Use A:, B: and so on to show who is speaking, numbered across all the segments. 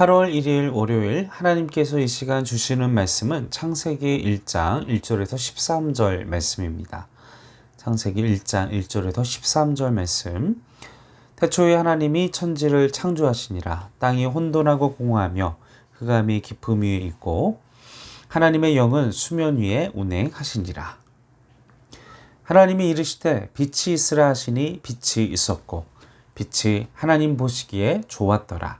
A: 8월 1일 월요일 하나님께서 이 시간 주시는 말씀은 창세기 1장 1절에서 13절 말씀입니다. 창세기 1장 1절에서 13절 말씀. 태초에 하나님이 천지를 창조하시니라 땅이 혼돈하고 공허하며 흑암이 깊음 위에 있고 하나님의 영은 수면 위에 운행하시니라. 하나님이 이르시되 빛이 있으라 하시니 빛이 있었고 빛이 하나님 보시기에 좋았더라.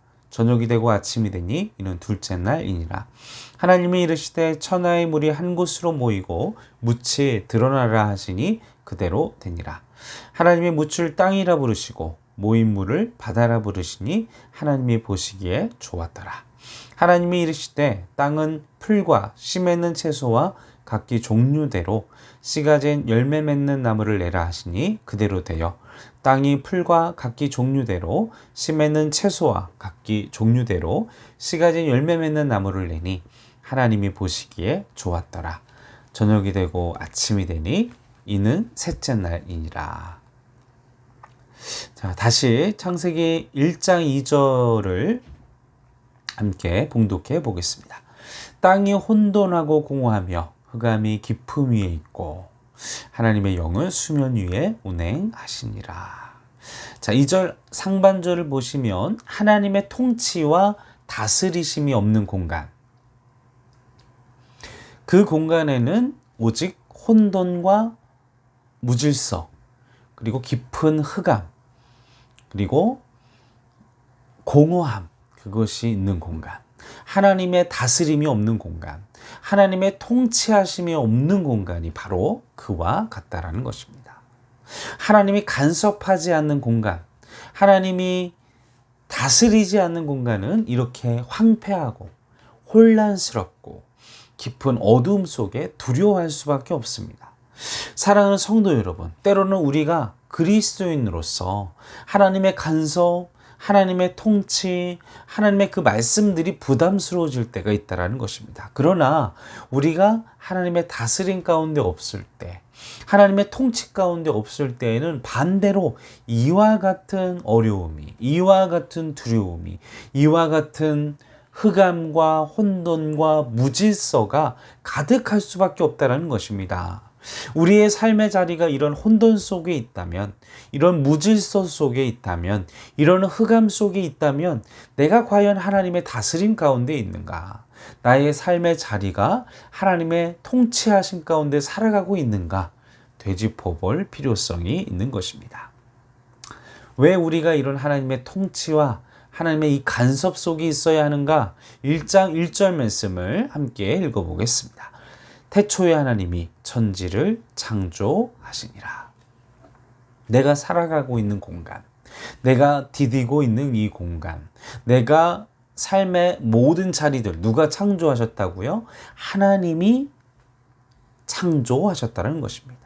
A: 저녁이 되고 아침이 되니 이는 둘째 날이니라. 하나님이 이르시되 천하의 물이 한 곳으로 모이고 묻이 드러나라 하시니 그대로 되니라. 하나님의 묻을 땅이라 부르시고 모인 물을 바다라 부르시니 하나님이 보시기에 좋았더라. 하나님이 이르시되 땅은 풀과 씨 맺는 채소와 각기 종류대로 씨가 진 열매 맺는 나무를 내라 하시니 그대로 되어 땅이 풀과 각기 종류대로 씨 맺는 채소와 각기 종류대로 씨가 진 열매 맺는 나무를 내니 하나님이 보시기에 좋았더라. 저녁이 되고 아침이 되니 이는 셋째 날이니라. 자, 다시 창세기 1장 2절을 함께 봉독해 보겠습니다. 땅이 혼돈하고 공허하며 흑암이 깊음 위에 있고 하나님의 영은 수면 위에 운행하시니라. 자, 2절 상반절을 보시면 하나님의 통치와 다스리심이 없는 공간. 그 공간에는 오직 혼돈과 무질서, 그리고 깊은 흑암, 그리고 공허함, 그것이 있는 공간. 하나님의 다스림이 없는 공간. 하나님의 통치하심이 없는 공간이 바로 그와 같다라는 것입니다. 하나님이 간섭하지 않는 공간, 하나님이 다스리지 않는 공간은 이렇게 황폐하고 혼란스럽고 깊은 어두움 속에 두려워할 수밖에 없습니다. 사랑하는 성도 여러분, 때로는 우리가 그리스도인으로서 하나님의 간섭, 하나님의 통치, 하나님의 그 말씀들이 부담스러워질 때가 있다라는 것입니다. 그러나 우리가 하나님의 다스림 가운데 없을 때, 하나님의 통치 가운데 없을 때에는 반대로 이와 같은 어려움이, 이와 같은 두려움이, 이와 같은 흑암과 혼돈과 무질서가 가득할 수밖에 없다라는 것입니다. 우리의 삶의 자리가 이런 혼돈 속에 있다면, 이런 무질서 속에 있다면, 이런 흑암 속에 있다면, 내가 과연 하나님의 다스림 가운데 있는가? 나의 삶의 자리가 하나님의 통치하심 가운데 살아가고 있는가? 되짚어 볼 필요성이 있는 것입니다. 왜 우리가 이런 하나님의 통치와 하나님의 이 간섭 속에 있어야 하는가? 1장 1절 말씀을 함께 읽어보겠습니다. 태초에 하나님이 천지를 창조하시니라. 내가 살아가고 있는 공간, 내가 디디고 있는 이 공간, 내가 삶의 모든 자리들 누가 창조하셨다고요? 하나님이 창조하셨다는 것입니다.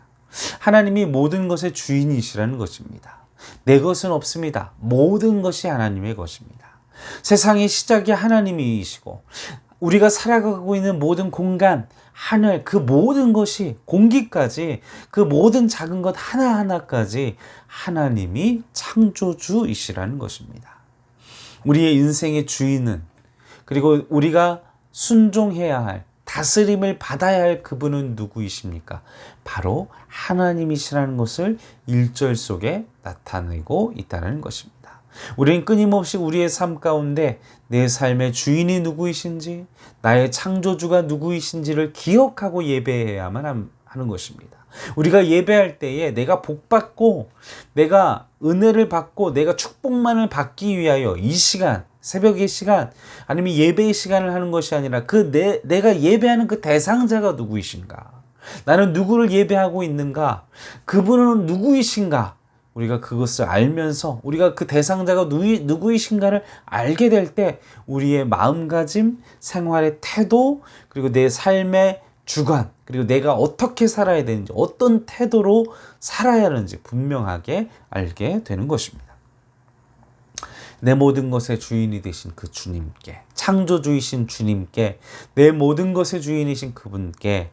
A: 하나님이 모든 것의 주인이시라는 것입니다. 내 것은 없습니다. 모든 것이 하나님의 것입니다. 세상의 시작이 하나님이시고 우리가 살아가고 있는 모든 공간, 하늘, 그 모든 것이 공기까지 그 모든 작은 것 하나하나까지 하나님이 창조주이시라는 것입니다. 우리의 인생의 주인은 그리고 우리가 순종해야 할 다스림을 받아야 할 그분은 누구이십니까? 바로 하나님이시라는 것을 1절 속에 나타내고 있다는 것입니다. 우리는 끊임없이 우리의 삶 가운데 내 삶의 주인이 누구이신지, 나의 창조주가 누구이신지를 기억하고 예배해야만 하는 것입니다. 우리가 예배할 때에 내가 복 받고, 내가 은혜를 받고, 내가 축복만을 받기 위하여 이 시간, 새벽의 시간, 아니면 예배의 시간을 하는 것이 아니라 그 내, 내가 예배하는 그 대상자가 누구이신가? 나는 누구를 예배하고 있는가? 그분은 누구이신가? 우리가 그것을 알면서 우리가 그 대상자가 누이, 누구 이신가를 알게 될 때 우리의 마음가짐, 생활의 태도, 그리고 내 삶의 주관, 그리고 내가 어떻게 살아야 되는지, 어떤 태도로 살아야 하는지 분명하게 알게 되는 것입니다. 내 모든 것의 주인이 되신 그 주님께, 창조주이신 주님께, 내 모든 것의 주인이신 그분께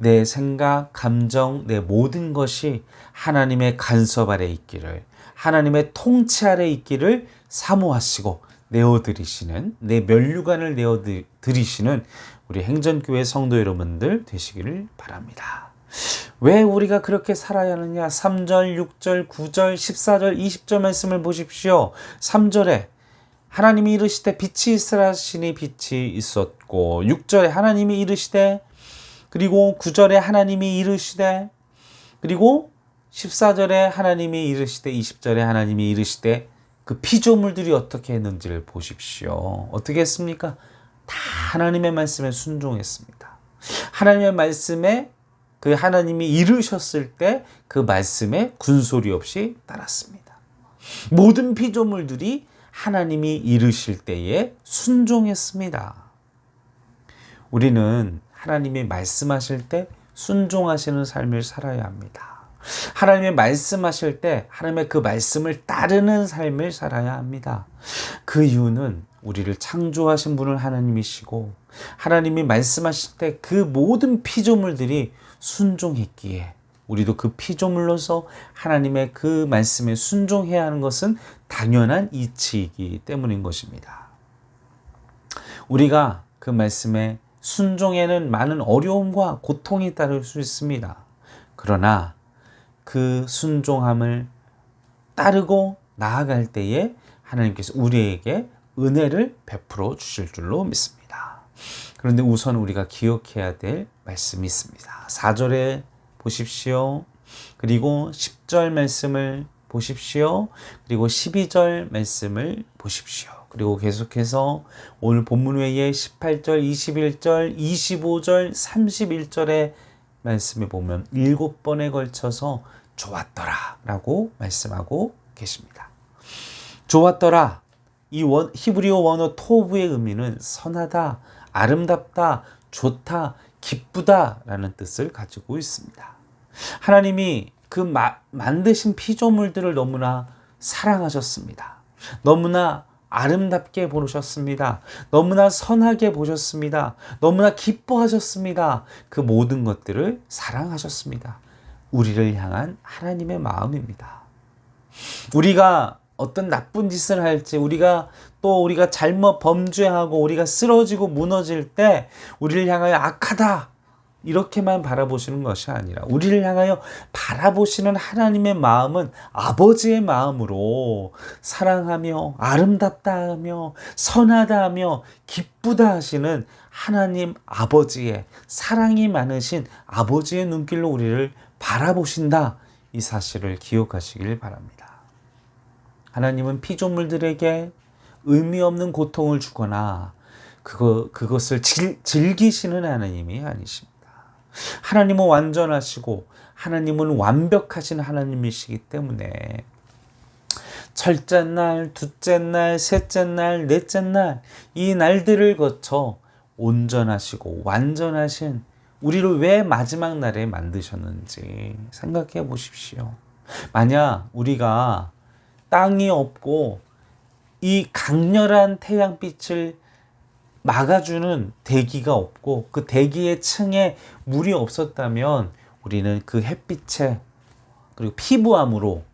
A: 내 생각, 감정, 내 모든 것이 하나님의 간섭 아래 있기를, 하나님의 통치 아래 있기를 사모하시고 내어드리시는, 내 면류관을 내어드리시는 우리 행전교회 성도 여러분들 되시기를 바랍니다. 왜 우리가 그렇게 살아야 하느냐? 3절, 6절, 9절, 14절, 20절 말씀을 보십시오. 3절에 하나님이 이르시되 빛이 있으라 하시니 빛이 있었고 6절에 하나님이 이르시되 그리고 9절에 하나님이 이르시되 그리고 14절에 하나님이 이르시되 20절에 하나님이 이르시되 그 피조물들이 어떻게 했는지를 보십시오. 어떻게 했습니까? 다 하나님의 말씀에 순종했습니다. 하나님의 말씀에 그 하나님이 이르셨을 때 그 말씀에 군소리 없이 따랐습니다. 모든 피조물들이 하나님이 이르실 때에 순종했습니다. 우리는 하나님이 말씀하실 때 순종하시는 삶을 살아야 합니다. 하나님의 말씀하실 때 하나님의 그 말씀을 따르는 삶을 살아야 합니다. 그 이유는 우리를 창조하신 분은 하나님이시고 하나님이 말씀하실 때 그 모든 피조물들이 순종했기에 우리도 그 피조물로서 하나님의 그 말씀에 순종해야 하는 것은 당연한 이치이기 때문인 것입니다. 우리가 그 말씀에 순종에는 많은 어려움과 고통이 따를 수 있습니다. 그러나 그 순종함을 따르고 나아갈 때에 하나님께서 우리에게 은혜를 베풀어 주실 줄로 믿습니다. 그런데 우선 우리가 기억해야 될 말씀이 있습니다. 4절에 보십시오. 그리고 10절 말씀을 보십시오. 그리고 12절 말씀을 보십시오. 그리고 계속해서 오늘 본문 외에 18절, 21절, 25절, 31절의 말씀에 보면 일곱 번에 걸쳐서 좋았더라 라고 말씀하고 계십니다. 좋았더라. 이 원, 히브리어 원어 토브의 의미는 선하다, 아름답다, 좋다, 기쁘다 라는 뜻을 가지고 있습니다. 하나님이 그 마, 만드신 피조물들을 너무나 사랑하셨습니다. 너무나 아름답게 보셨습니다. 너무나 선하게 보셨습니다. 너무나 기뻐하셨습니다. 그 모든 것들을 사랑하셨습니다. 우리를 향한 하나님의 마음입니다. 우리가 어떤 나쁜 짓을 할지 우리가 또 우리가 잘못 범죄하고 우리가 쓰러지고 무너질 때 우리를 향하여 악하다 이렇게만 바라보시는 것이 아니라 우리를 향하여 바라보시는 하나님의 마음은 아버지의 마음으로 사랑하며 아름답다 하며 선하다 하며 기쁘다 하시는 하나님 아버지의 사랑이 많으신 아버지의 눈길로 우리를 바라보신다 이 사실을 기억하시길 바랍니다. 하나님은 피조물들에게 의미 없는 고통을 주거나 그거, 그것을 즐, 즐기시는 하나님이 아니십니다. 하나님은 완전하시고 하나님은 완벽하신 하나님이시기 때문에 첫째 날, 둘째 날, 셋째 날, 넷째 날, 이 날들을 거쳐 온전하시고 완전하신 우리를 왜 마지막 날에 만드셨는지 생각해 보십시오. 만약 우리가 땅이 없고 이 강렬한 태양빛을 막아주는 대기가 없고 그 대기의 층에 물이 없었다면 우리는 그 햇빛에 그리고 피부암으로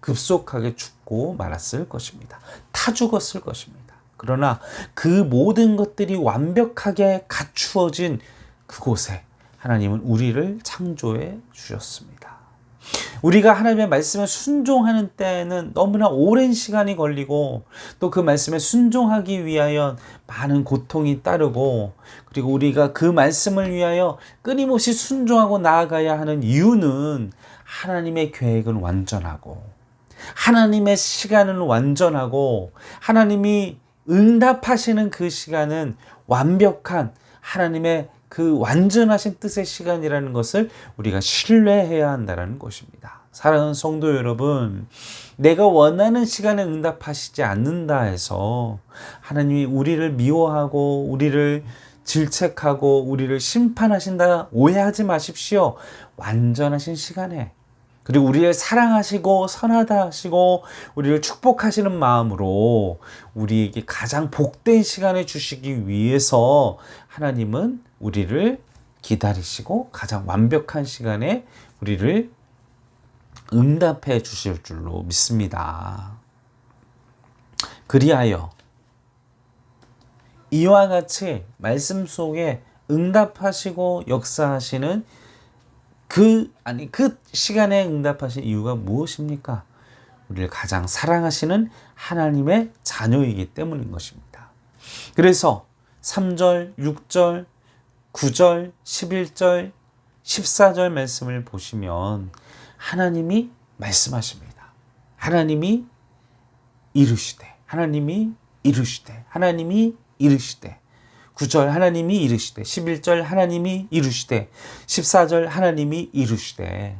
A: 급속하게 죽고 말았을 것입니다. 타 죽었을 것입니다. 그러나 그 모든 것들이 완벽하게 갖추어진 그곳에 하나님은 우리를 창조해 주셨습니다. 우리가 하나님의 말씀에 순종하는 때에는 너무나 오랜 시간이 걸리고 또 그 말씀에 순종하기 위하여 많은 고통이 따르고 그리고 우리가 그 말씀을 위하여 끊임없이 순종하고 나아가야 하는 이유는 하나님의 계획은 완전하고 하나님의 시간은 완전하고 하나님이 응답하시는 그 시간은 완벽한 하나님의 그 완전하신 뜻의 시간이라는 것을 우리가 신뢰해야 한다는 것입니다. 사랑하는 성도 여러분, 내가 원하는 시간에 응답하시지 않는다 해서 하나님이 우리를 미워하고 우리를 질책하고 우리를 심판하신다 오해하지 마십시오. 완전하신 시간에 그리고 우리를 사랑하시고 선하다 하시고 우리를 축복하시는 마음으로 우리에게 가장 복된 시간을 주시기 위해서 하나님은 우리를 기다리시고 가장 완벽한 시간에 우리를 응답해 주실 줄로 믿습니다. 그리하여 이와 같이 말씀 속에 응답하시고 역사하시는 그 아니 그 시간에 응답하신 이유가 무엇입니까? 우리를 가장 사랑하시는 하나님의 자녀이기 때문인 것입니다. 그래서 3절, 6절, 9절, 11절, 14절 말씀을 보시면 하나님이 말씀하십니다. 하나님이 이르시되, 하나님이 이르시되, 하나님이 이르시되, 9절 하나님이 이르시되, 11절 하나님이 이르시되, 14절 하나님이 이르시되,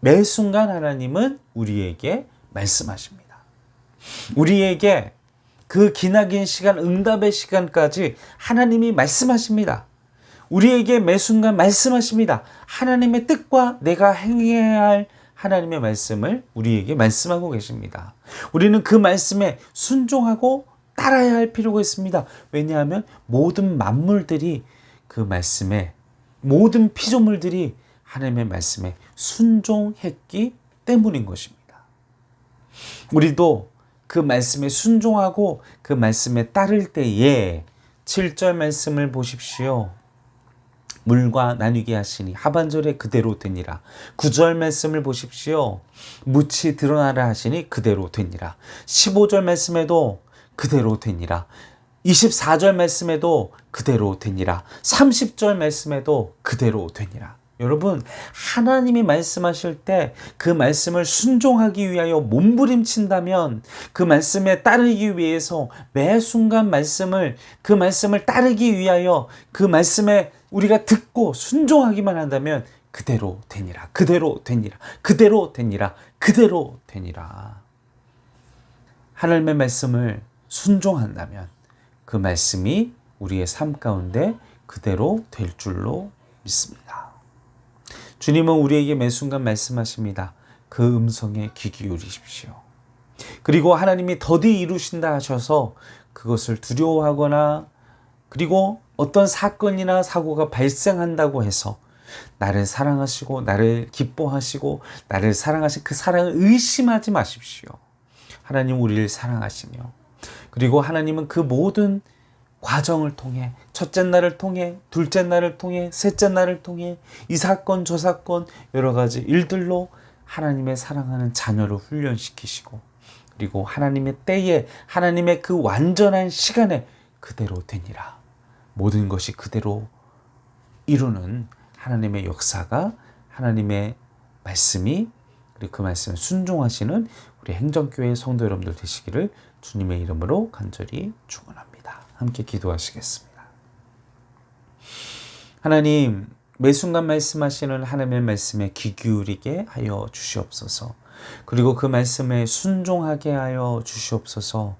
A: 매 순간 하나님은 우리에게 말씀하십니다. 우리에게 그 기나긴 시간, 응답의 시간까지 하나님이 말씀하십니다. 우리에게 매 순간 말씀하십니다. 하나님의 뜻과 내가 행해야 할 하나님의 말씀을 우리에게 말씀하고 계십니다. 우리는 그 말씀에 순종하고 따라야 할 필요가 있습니다. 왜냐하면 모든 만물들이 그 말씀에 모든 피조물들이 하나님의 말씀에 순종했기 때문인 것입니다. 우리도 그 말씀에 순종하고 그 말씀에 따를 때에 7절 말씀을 보십시오. 물과 나누게 하시니 하반절에 그대로 되니라. 9절 말씀을 보십시오. 무치 드러나라 하시니 그대로 되니라. 15절 말씀에도 그대로 되니라. 24절 말씀에도 그대로 되니라. 30절 말씀에도 그대로 되니라. 여러분, 하나님이 말씀하실 때 그 말씀을 순종하기 위하여 몸부림친다면 그 말씀에 따르기 위해서 매 순간 말씀을 그 말씀을 따르기 위하여 그 말씀에 우리가 듣고 순종하기만 한다면 그대로 되니라. 그대로 되니라. 그대로 되니라. 그대로 되니라. 하나님의 말씀을 순종한다면 그 말씀이 우리의 삶 가운데 그대로 될 줄로 믿습니다. 주님은 우리에게 매 순간 말씀하십니다. 그 음성에 귀 기울이십시오. 그리고 하나님이 더디 이루신다 하셔서 그것을 두려워하거나 그리고 어떤 사건이나 사고가 발생한다고 해서 나를 사랑하시고 나를 기뻐하시고 나를 사랑하신 그 사랑을 의심하지 마십시오. 하나님 우리를 사랑하시며 그리고 하나님은 그 모든 과정을 통해 첫째 날을 통해 둘째 날을 통해 셋째 날을 통해 이 사건 저 사건 여러 가지 일들로 하나님의 사랑하는 자녀를 훈련시키시고 그리고 하나님의 때에 하나님의 그 완전한 시간에 그대로 되니라 모든 것이 그대로 이루는 하나님의 역사가 하나님의 말씀이 그리고 그 말씀에 순종하시는 우리 행정교회 성도 여러분들 되시기를 주님의 이름으로 간절히 축원합니다. 함께 기도하시겠습니다. 하나님, 매 순간 말씀하시는 하나님의 말씀에 귀 기울이게 하여 주시옵소서. 그리고 그 말씀에 순종하게 하여 주시옵소서.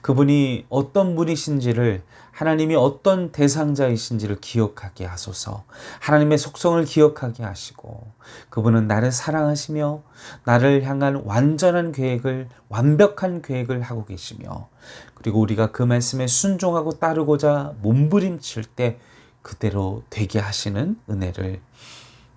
A: 그분이 어떤 분이신지를 하나님이 어떤 대상자이신지를 기억하게 하소서. 하나님의 속성을 기억하게 하시고 그분은 나를 사랑하시며 나를 향한 완전한 계획을 완벽한 계획을 하고 계시며 그리고 우리가 그 말씀에 순종하고 따르고자 몸부림칠 때 그대로 되게 하시는 은혜를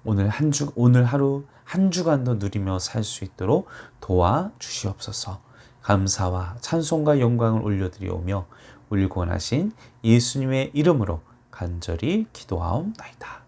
A: 오늘 한 주 오늘 하루 한 주간도 누리며 살 수 있도록 도와 주시옵소서. 감사와 찬송과 영광을 올려드리오며 울고 나신 예수님의 이름으로 간절히 기도하옵나이다.